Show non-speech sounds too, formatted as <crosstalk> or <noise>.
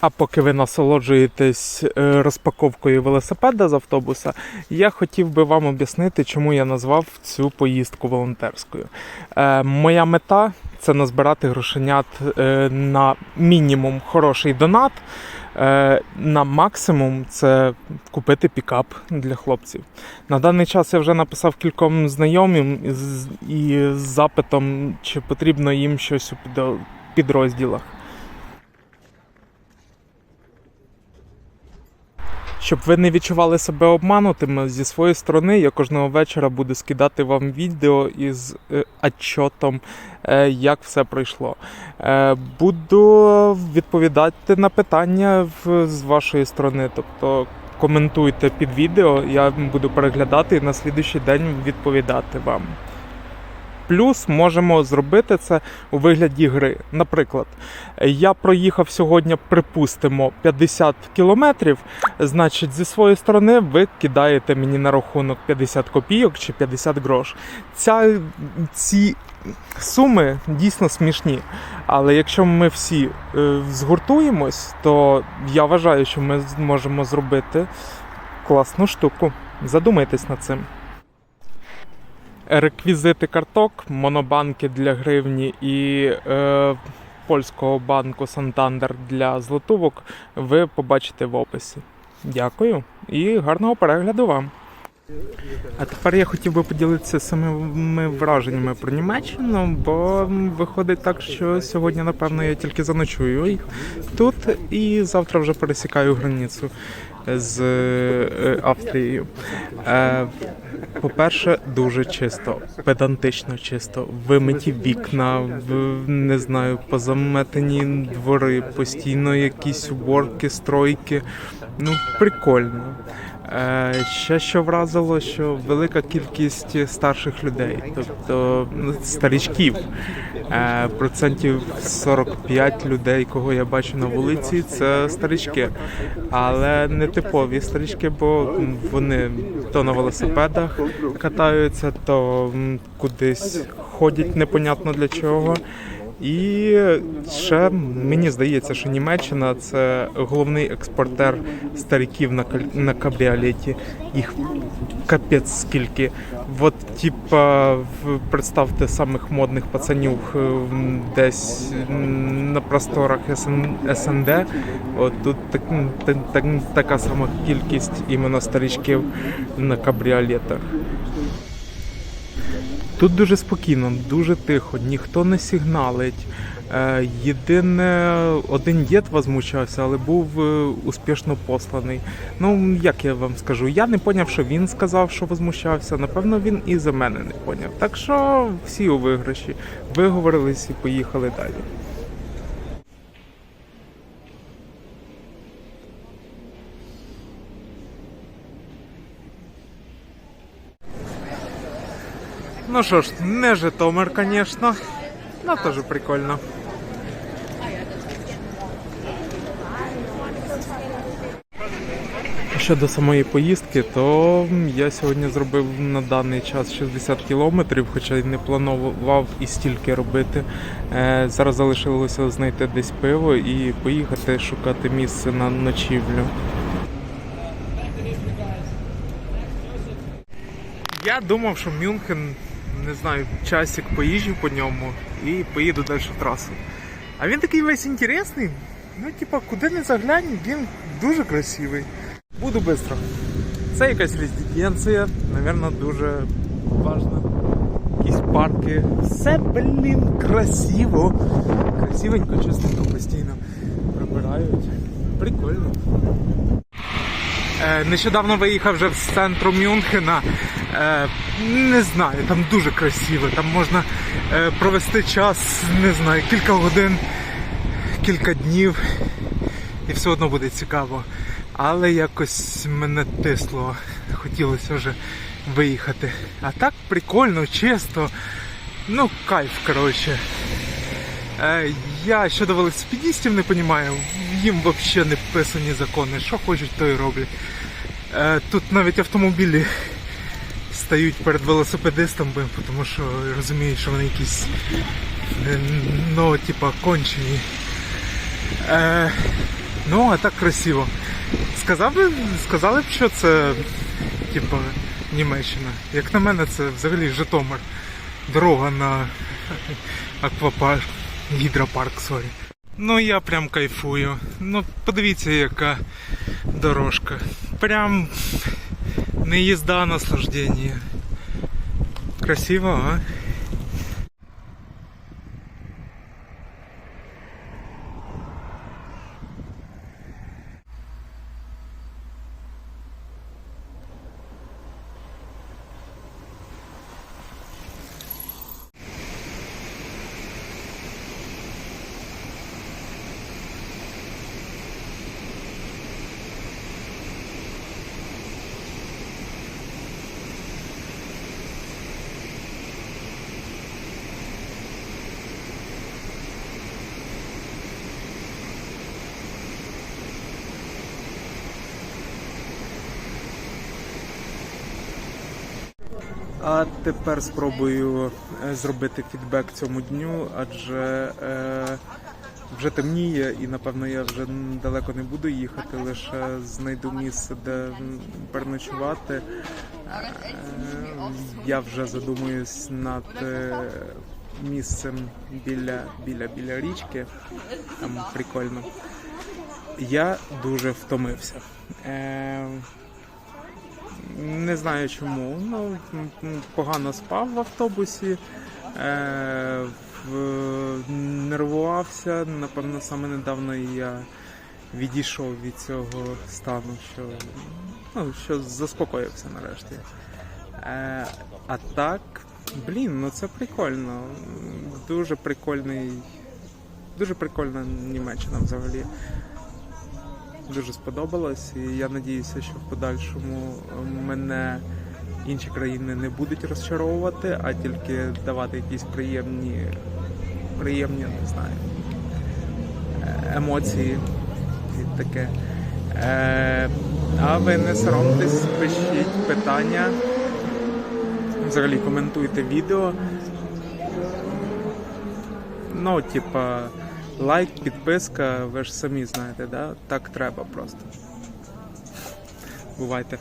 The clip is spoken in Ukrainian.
А поки ви насолоджуєтесь е, розпаковкою велосипеда з автобуса, я хотів би вам об'яснити, чому я назвав цю поїздку волонтерською. Е, Моя мета це назбирати грошенят е, на мінімум хороший донат. е, На максимум це купити пікап для хлопців. На даний час я вже написав кільком знайомим із- і запитом, чи потрібно їм щось у підрозділах. Щоб ви не відчували себе обманутими зі своєї сторони, я кожного вечора буду скидати вам відео із е, отчотом, е, як все пройшло. Е, буду відповідати на питання з вашої сторони. Тобто коментуйте під відео, я буду переглядати і на слідуючий день відповідати вам. Плюс можемо зробити це у вигляді гри. Наприклад, я проїхав сьогодні, припустимо, 50 кілометрів. Значить, зі своєї сторони ви кидаєте мені на рахунок 50 копійок чи 50 грош. Ця, ці суми дійсно смішні. Але якщо ми всі е, згуртуємось, то я вважаю, що ми зможемо зробити класну штуку. Задумайтесь над цим. Реквізити карток, монобанки для гривні і е, польського банку Сантандер для злотувок ви побачите в описі. Дякую і гарного перегляду вам. А тепер я хотів би поділитися самими враженнями про Німеччину, бо виходить так, що сьогодні, напевно, я тільки заночую тут і завтра вже пересікаю границю з е, Австрією. По-перше, дуже чисто, педантично чисто. Вимиті вікна, в- не знаю, позаметені двори, постійно якісь уборки, стройки. Ну, прикольно. Е, Ще що вразило, що велика кількість старших людей, тобто ну, старічків. Е, Процентів 45 людей, кого я бачу на вулиці, це старички. Але не типові старички, бо вони то на велосипедах катаються, то кудись ходять непонятно для чого. І ще мені здається, що Німеччина це головний експортер стариків на на кабріолеті. Їх капець скільки. От, типа, представте самих модних пацанів е, десь на просторах СНД. От тут так, так, так, така сама кількість іменно старичків на кабріолетах. Тут дуже спокійно, дуже тихо, ніхто не сигналить. Е, Єдине, один дід возмущався, але був е, успішно посланий. Ну, як я вам скажу, я не поняв, що він сказав, що возмущався. Напевно, він і за мене не поняв. Так що всі у виграші. Виговорились і поїхали далі. Ну що ж, не Житомир, звісно, але теж прикольно. Щодо самої поїздки, то я сьогодні зробив на даний час 60 кілометрів, хоча й не планував і стільки робити. Е, Зараз залишилося знайти десь пиво і поїхати шукати місце на ночівлю. Я думав, що Мюнхен, не знаю, часик поїжджу по ньому і поїду далі трасу. А він такий весь інтересний. Ну, типа, куди не заглянь, він дуже красивий. Буду швидко. Це якась резиденція, напевно, дуже важна. Якісь парки. Все, блін, красиво. Красивенько, чистенько постійно прибирають. Прикольно. Е, Нещодавно виїхав вже з центру Мюнхена. Е, Не знаю, там дуже красиво. Там можна е, провести час, не знаю, кілька годин, кілька днів, і все одно буде цікаво. Але якось мене тисло. Хотілося вже виїхати. А так прикольно, чисто. Ну, кайф, коротше. Я щодо велосипедістів не розумію, їм взагалі не писані закони. Що хочуть, то і роблять. Е, Тут навіть автомобілі стають перед велосипедистами, тому що розуміють, що вони якісь е, ну, типа, кончені. Е, Ну, а так красиво. Сказав би, сказали б, що це типу, Німеччина. Як на мене, це взагалі Житомир. Дорога на <laughs> аквапарк, гідропарк, сорі. Ну я прям кайфую. Ну, подивіться, яка дорожка. Прям не їзда, а наслаждення. Красиво, а? А тепер спробую е, зробити фідбек цьому дню, адже е, вже темніє і напевно я вже далеко не буду їхати, лише знайду місце, де переночувати. Е, я вже задумуюсь над е, місцем біля, біля, біля річки. Там прикольно. Я дуже втомився. Е, не знаю чому. Ну, погано спав в автобусі, е, в- нервувався. Напевно, саме недавно я відійшов від цього стану, що, ну, що заспокоївся нарешті. Е, а так, блін, ну це прикольно. Дуже прикольний. Дуже прикольна Німеччина взагалі дуже сподобалось, і я надіюся, що в подальшому мене інші країни не будуть розчаровувати, а тільки давати якісь приємні, приємні, не знаю, е, емоції і таке. Е, а ви не соромтесь, пишіть питання. Взагалі коментуйте відео. Ну, типа, лайк, підписка, ви ж самі знаєте, да? Так треба просто. Бувайте.